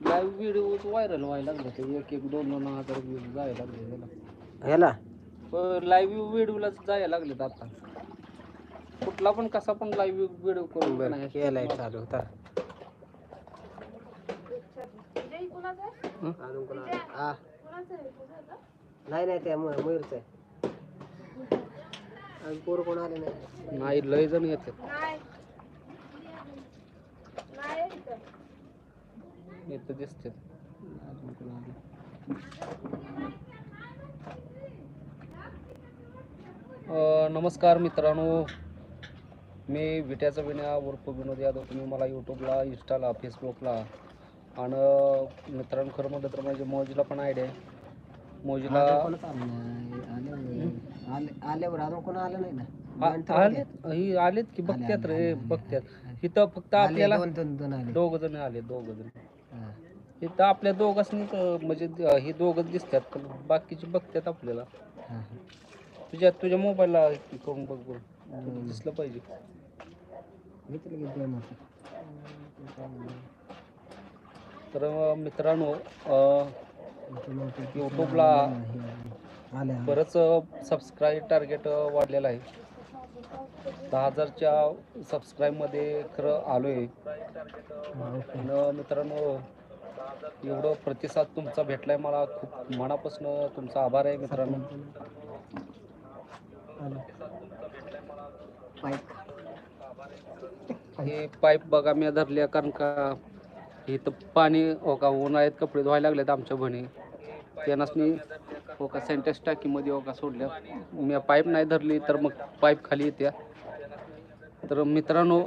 Live video viral व्हायला लागले ते एक एक दोन दोन हजार व्ह्यूज जायला लागले त्याला. ह्याला? लाईव्ह व्हिडिओलाच जायला लागलेत आता. कुठला पण कसा पण लाईव्ह व्हिडिओ करून बरं नाही. केलाय चालू होता. हं? अजून हा. नाही नाही त्या मयूर मयूरचं आहे. अजून पोरं कोण आले नाही? नाही लय जण येतात. दिसते? अ, नमस्कार मित्रांनो. मी विट्याचा विण्या उर्फ विनोद यादव. तुम्ही मला यूट्यूबला इंस्टाला फेसबुकला आणि मित्रांनो खरं म्हटलं तर माझ्या मौजीला पण आयडिया आहे. मौजीला आल्यावर अजून कोण आलं नाही ना? आलेत. ही आलेत की बघत्यात रे. बघत्यात. इथं फक्त आले, आपल्याला दोघ जण आले दोघ जण. इथं आपल्या दोघांनी म्हणजे द- हे दोघं दिसतात पण बाकीचे बघतात आपल्याला. तुझ्या तुझ्या मोबाईलला करून बघ बरं हम्म. दिसलं पाहिजे. तर अं, मित्रांनो अं, यूट्यूबला. बरंच सबस्क्राईब टार्गेट वाढलेलं आहे दहा हजारच्या सबस्क्राईबमध्ये खरं आलो आहे मित्रांनो एवढं प्रतिसाद तुमचा भेटलाय मला खूप मनापासून तुमचा आभार आहे मित्रांनो. हे पाईप बघा मी धरल्या कारण का इथं पाणी हो का उन्हाळ्यात कपडे धुवायला लागलेत आमच्या बहिणी त्यांनाच हो का सेंटेक्स टाकीमध्ये हो का सोडल्या मी पाईप नाही धरली तर मग पाईप खाली येत्या. तर मित्रांनो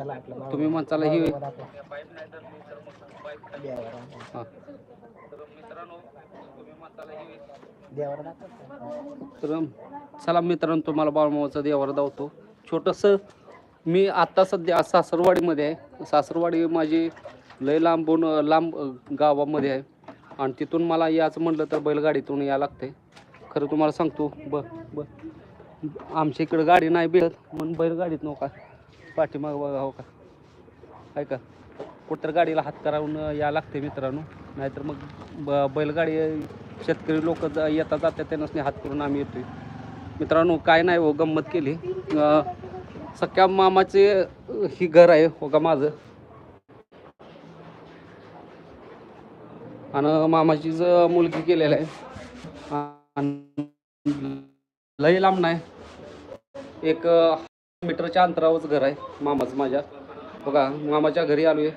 तुम्ही म्हणताला ही हां तर चला मित्रांनो तुम्हाला बाळमावाचा देवावर धावतो. छोटंसं मी आत्ता सध्या सासरवाडीमध्ये आहे. सासरवाडी माझी लय लांबून लांब गावामध्ये आहे. आणि तिथून मला याचं म्हटलं तर बैलगाडीतून या लागते खरं तुम्हाला सांगतो ब ब आमच्या इकडं गाडी नाही भेटत म्हणून बैलगाडीत नका पाठीमाग बघा हो का? ऐका कुठं गाडीला हात करावून या लागते मित्रांनो. नाहीतर मग ब बैलगाडी शेतकरी लोक येतात जातात त्यांनाच हात करून आम्ही येतोय. मित्रांनो काय नाही हो गंमत केली. सख्या मामाचे ही घर आहे हो का माझं? आणि मामाची ज मुलगी केलेलं आहे. लई लांब नाही एक मीटरच्या अंतरावरच घर आहे मामाचं माझ्या. हो बघा मामाच्या घरी आलोय.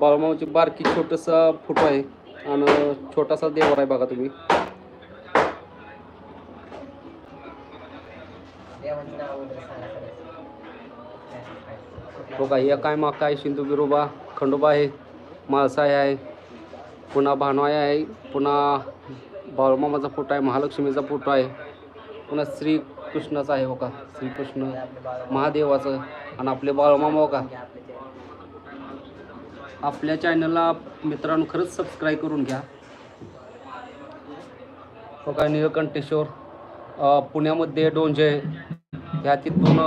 बाळूमामाची बारकी छोटंसं फोटो आहे. आणि छोटासा देवर आहे बघा तुम्ही. हो का एक आहे बघा या काय मग काय सिंधू बिरोबा खंडोबा आहे माळसाई आहे पुन्हा भानवाय आहे पुन्हा बाळूमामाचा फोटो आहे महालक्ष्मीचा फोटो आहे पुन्हा श्रीकृष्णाचा आहे हो का श्रीकृष्ण महादेवाचं आणि आपले बाळूमामा हो का आपल्या चॅनलला मित्रांनो खरंच सबस्क्राईब करून घ्या. बघा काय निळकंठेश्वर पुण्यामध्ये डोंजे ह्या तिथून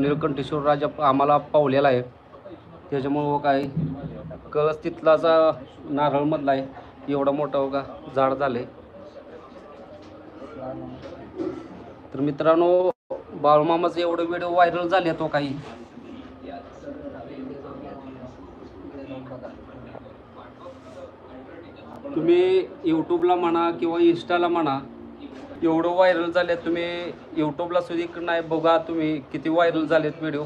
निळकंठेश्वर राजा आम्हाला पावलेला आहे. त्याच्यामुळं काय कळस तिथलाचा नारळमधला आहे. एवढा मोठा हो का झाड झालं तर मित्रांनो बाळूमामाचं एवढं व्हिडिओ व्हायरल झाले तो काही. तुम्ही यूट्यूबला म्हणा किंवा इंस्टाला म्हणा एवढं व्हायरल झाले तुम्ही यूट्यूबला सुधी नाही बघा तुम्ही किती व्हायरल झालेत व्हिडिओ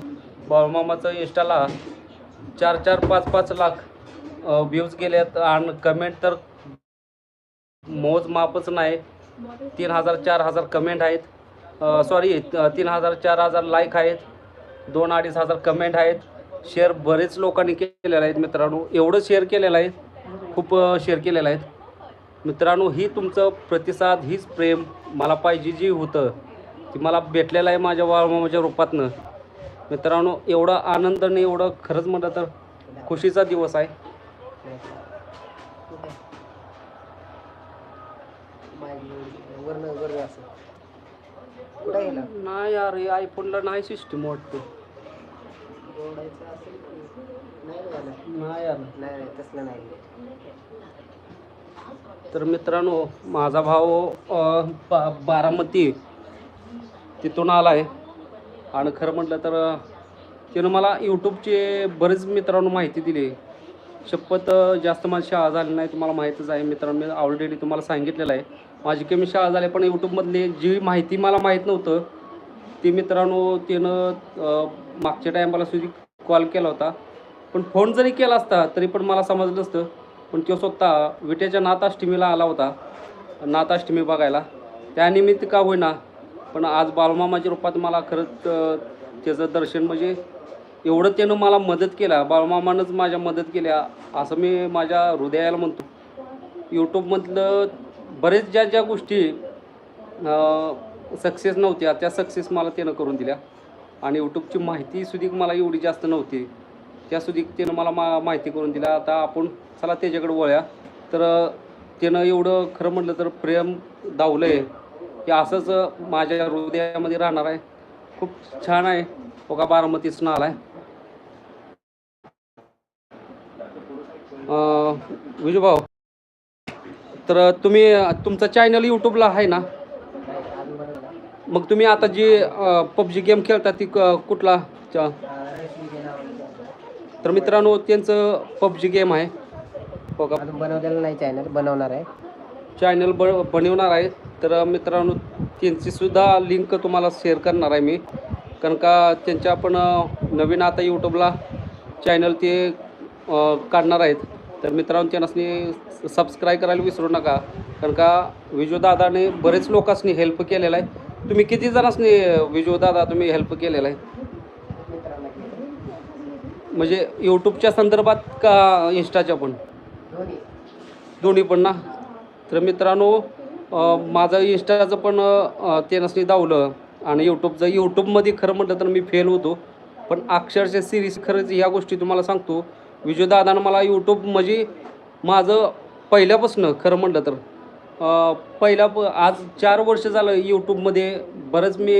बाळूमामाचं इंस्टाला चार चार पाच पाच लाख व्ह्यूज गेलेत आणि कमेंट तर मोजमापच नाही. तीन हजार चार हजार कमेंट आहेत. सॉरी तीन हजार चार हजार लाईक आहेत. दोन अडीच हजार कमेंट आहेत. शेअर बरेच लोकांनी केलेले आहेत मित्रांनो. एवढं शेअर केलेलं आहे. खूप शेअर केलेलं आहेत. मित्रांनो ही तुमचं प्रतिसाद हीच प्रेम मला पाहिजे जी होतं ती मला भेटलेलं आहे माझ्या वाळमामाच्या रूपातनं. मित्रांनो एवढा आनंदाने एवढं खरंच म्हटलं तर खुशीचा दिवस आहे. नाही यार आयफोनला नाही सिस्टीम वाटते. नाही नाही तसलं नाही तर मित्रांनो माझा भाऊ बा बारामती तिथून आला आहे आणि खरं म्हटलं तर अ, त्यानं मला यूट्यूबचे बरेच मित्रांनो माहिती दिली. शपथ जास्त माझी शाळा झाली नाही तुम्हाला माहीतच आहे. मित्रांनो मी ऑलरेडी तुम्हाला सांगितलेलं आहे. माझी कमी शाळा झाली पण यूट्यूबमधली जी माहिती मला माहीत नव्हतं ती मित्रांनो त्यानं अ, मागच्या टायमाला सुद्धा कॉल केला होता. पण फोन जरी केला असता तरी पण मला समजलं असतं पण तो स्वतः विट्याच्या नाथाष्टमीला आला होता. नाथाष्टमी बघायला. त्यानिमित्त का होईना पण आज बाळमामाच्या रूपात मला खरंच त्याचं दर्शन म्हणजे एवढं त्यानं मला मदत केला. बाळमामानंच माझ्या मदत केल्या असं मी माझ्या हृदयाला म्हणतो. यूट्यूबमधलं बरेच ज्या ज्या गोष्टी सक्सेस नव्हत्या त्या सक्सेस मला त्यानं करून दिल्या. आणि यूट्यूबची माहिती सुद्धा मला एवढी जास्त नव्हती. त्या सुद्धा त्यानं मला मा माहिती करून दिली. आता आपण चला त्याच्याकडे वळ्या. तर त्यानं एवढं खरं म्हटलं तर प्रेम दावलं आहे की असंच माझ्या हृदयामध्ये राहणार आहे. खूप छान आहे. हो बघा बारामतीच आला आहे विजूभाऊ तर तुम्ही तुमचा चॅनल यूट्यूबला आहे ना? मग तुम्ही आता जी पबजी गेम खेळता ती क- कुठला? च- तर मित्रांनो त्यांचं पबजी गेम आहे. अजून बनवलेलं नाही चॅनल बनवणार आहे. चॅनल ब बनवणार आहे. तर मित्रांनो त्यांची सुद्धा लिंक तुम्हाला शेअर करणार आहे मी. कारण का त्यांच्या पण अ, नवीन आता यूट्यूबला चॅनल ते काढणार आहेत. तर मित्रांनो त्यांना सबस्क्राईब करायला विसरू नका. कारण का विजूदादाने बरेच लोकांनी हेल्प केलेला आहे. तुम्ही किती जणांनी विजूदादा तुम्ही हेल्प केलेला आहे. म्हणजे यूट्यूबच्या संदर्भात का इंस्टाच्या पण? दोन्ही. पण ना? तर मित्रांनो माझं इंस्टाचं पण ते नसणी दावलं आणि यूट्यूबचं यूट्यूबमध्ये खरं म्हटलं तर मी फेल होतो. पण अक्षरशः सिरीज खरंच ह्या गोष्टी तुम्हाला सांगतो. विजयदादानं मला यूट्यूब म्हणजे माझं पहिल्यापासून खरं म्हटलं तर पहिल्या आज चार वर्ष झालं यूट्यूबमध्ये बरंच मी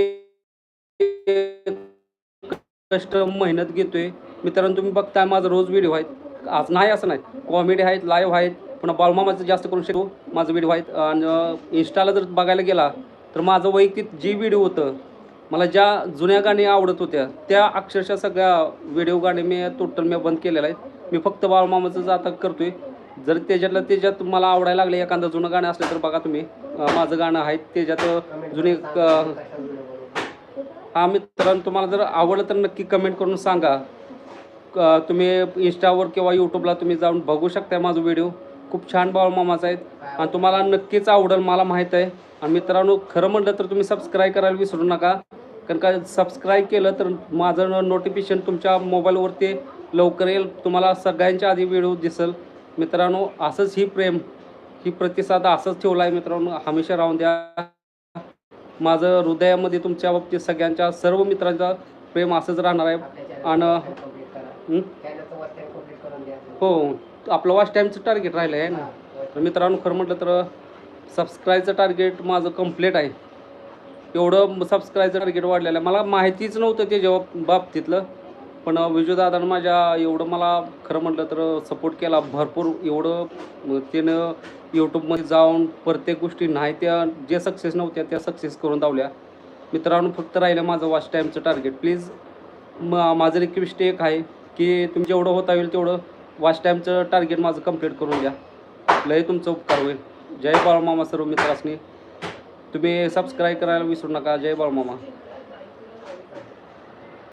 कष्ट मेहनत घेतोय. मित्रांनो तुम्ही बघताय माझं रोज व्हिडिओ आहेत. आज नाही असं नाही. कॉमेडी आहेत लाईव्ह आहेत. पुन्हा बालमामाचं जास्त करून शिकू. माझं व्हिडिओ आहेत. आणि इंस्टाला जर बघायला गेला तर माझं वैयक्तिक जी व्हिडिओ होतं मला ज्या जुन्या गाणी आवडत होत्या त्या अक्षरशः सगळ्या व्हिडिओ गाणी मी टोटल मी बंद केलेल्या आहेत. मी फक्त बाळमामाचंच आता करतोय. जर त्याच्यातलं त्याच्यात मला आवडायला लागले एखादं जुनं गाणं असलं तर बघा तुम्ही. माझं गाणं आहे त्याच्यात जुने हा मित्रांनो तुम्हाला जर आवडलं तर नक्की कमेंट करून सांगा. तुम्ही इंस्टावर किंवा यूट्यूबला तुम्ही जाऊन बघू शकता माझं व्हिडिओ खूप छान बाळमामाचा आहेत आणि तुम्हाला नक्कीच आवडेल मला माहीत आहे. आणि मित्रांनो खरं म्हटलं तर तुम्ही सबस्क्राईब करायला विसरू नका. कारण का सबस्क्राईब केलं तर माझं नोटिफिकेशन तुमच्या मोबाईलवरती लवकर येईल. तुम्हाला सगळ्यांच्या आधी व्हिडिओ दिसेल. मित्रांनो असंच ही प्रेम ही प्रतिसाद असंच ठेवला आहे मित्रांनो. हमेशा राहून द्या. माझं हृदयामध्ये तुमच्या बाबतीत सगळ्यांच्या सर्व मित्रांचा प्रेम असंच राहणार आहे. आणि हो? आपलं वास्ट टाईमचं टार्गेट राहिलं आहे ना? तर मित्रांनो खरं म्हटलं तर सबस्क्राईबचं टार्गेट माझं कंप्लीट आहे. एवढं सबस्क्राईबचं टार्गेट वाढलेलं आहे. मला माहितीच नव्हतं ते जेव्हा बाबतीतलं. पण विजयदादानं माझ्या एवढं मला खरं म्हटलं तर सपोर्ट केला. भरपूर एवढं त्यानं यूट्यूबमध्ये जाऊन प्रत्येक गोष्टी नाही त्या जे सक्सेस नव्हत्या त्या सक्सेस करून दावल्या मित्रांनो फक्त राहिलं माझं वॉच टाईमचं टार्गेट प्लीज म माझं रिक्वेस्ट एक आहे की तुम्ही जेवढं होता येईल तेवढं वॉच टाईमचं टार्गेट माझं कंप्लीट करून द्या. लय तुमचं उपकार होईल. जय बाळमामा सर्व मित्रांनी तुम्ही सबस्क्राईब करायला विसरू नका. जय बाळमामा.